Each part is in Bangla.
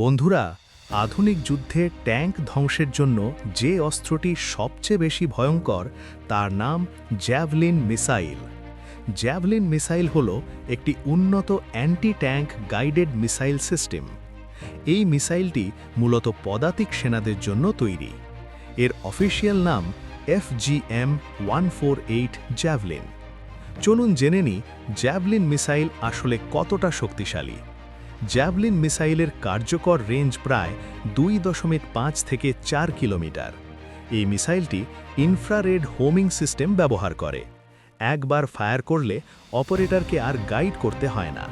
বন্ধুরা, আধুনিক যুদ্ধে ট্যাঙ্ক ধ্বংসের জন্য যে অস্ত্রটি সবচেয়ে বেশি ভয়ঙ্কর, তার নাম জ্যাভলিন মিসাইল। জ্যাভলিন মিসাইল হল একটি উন্নত anti tank guided missile system. এই মিসাইলটি মূলত পদাতিক সেনাদের জন্য তৈরি। এর অফিসিয়াল নাম FGM one four eight Javelin. চলুন জেনে নিই জ্যাভলিন মিসাইল আসলে কতটা শক্তিশালী। জ্যাভলিন মিসাইলের কার্যকর রেঞ্জ প্রায় দুই দশমিক পাঁচ থেকে চার কিলোমিটার। এই মিসাইলটি ইনফ্রারেড হোমিং সিস্টেম ব্যবহার করে। একবার ফায়ার করলে অপারেটরকে আর গাইড করতে হয় না।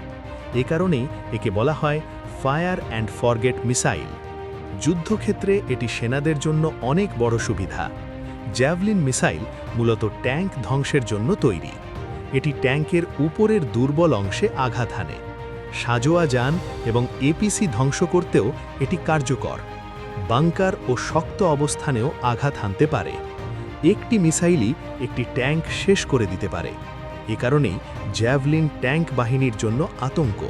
এ কারণেই একে বলা হয় ফায়ার অ্যান্ড ফরগেট মিসাইল। যুদ্ধক্ষেত্রে এটি সেনাদের জন্য অনেক বড় সুবিধা। জ্যাভলিন মিসাইল মূলত ট্যাঙ্ক ধ্বংসের জন্য তৈরি। এটি ট্যাঙ্কের উপরের দুর্বল অংশে আঘাত হানে। সাজোয়া যান এবং এপিসি ধ্বংস করতেও এটি কার্যকর। বাংকার ও শক্ত অবস্থানেও আঘাত হানতে পারে। একটি মিসাইলই একটি ট্যাঙ্ক শেষ করে দিতে পারে। এ কারণেই জ্যাভলিন ট্যাঙ্ক বাহিনীর জন্য আতঙ্ক।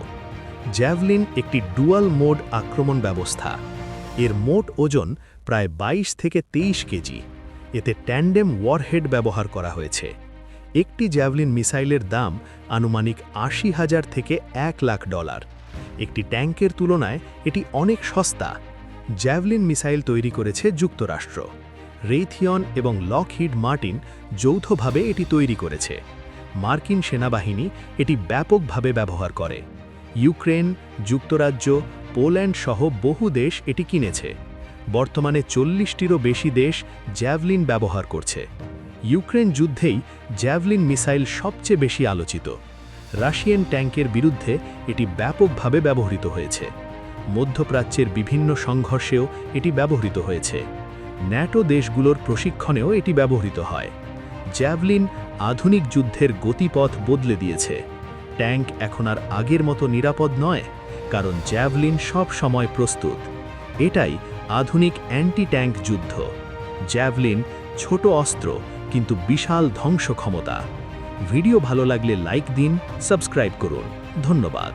জ্যাভলিন একটি ডুয়াল মোড আক্রমণ ব্যবস্থা। এর মোট ওজন প্রায় ২২ থেকে ২৩ কেজি। এতে ট্যান্ডেম ওয়ারহেড ব্যবহার করা হয়েছে। একটি জ্যাভলিন মিসাইলের দাম আনুমানিক আশি হাজার থেকে এক লাখ ডলার। একটি ট্যাঙ্কের তুলনায় এটি অনেক সস্তা। জ্যাভলিন মিসাইল তৈরি করেছে যুক্তরাষ্ট্র। রেইথিয়ন এবং লকহিড মার্টিন যৌথভাবে এটি তৈরি করেছে। মার্কিন সেনাবাহিনী এটি ব্যাপকভাবে ব্যবহার করে। ইউক্রেন, যুক্তরাজ্য, পোল্যান্ড সহ বহু দেশ এটি কিনেছে। বর্তমানে চল্লিশটিরও বেশি দেশ জ্যাভলিন ব্যবহার করছে। ইউক্রেন যুদ্ধেই জ্যাভলিন মিসাইল সবচেয়ে বেশি আলোচিত। রাশিয়ান ট্যাঙ্কের বিরুদ্ধে এটি ব্যাপকভাবে ব্যবহৃত হয়েছে। মধ্যপ্রাচ্যের বিভিন্ন সংঘর্ষেও এটি ব্যবহৃত হয়েছে। ন্যাটো দেশগুলোর প্রশিক্ষণেও এটি ব্যবহৃত হয়। জ্যাভলিন আধুনিক যুদ্ধের গতিপথ বদলে দিয়েছে। ট্যাঙ্ক এখন আর আগের মতো নিরাপদ নয়, কারণ জ্যাভলিন সব সময় প্রস্তুত। এটাই আধুনিক অ্যান্টি ট্যাঙ্ক যুদ্ধ। জ্যাভলিন ছোট অস্ত্র কিন্তু বিশাল ধ্বংস ক্ষমতা ভিডিও ভালো লাগলে লাইক দিন সাবস্ক্রাইব করুন। ধন্যবাদ।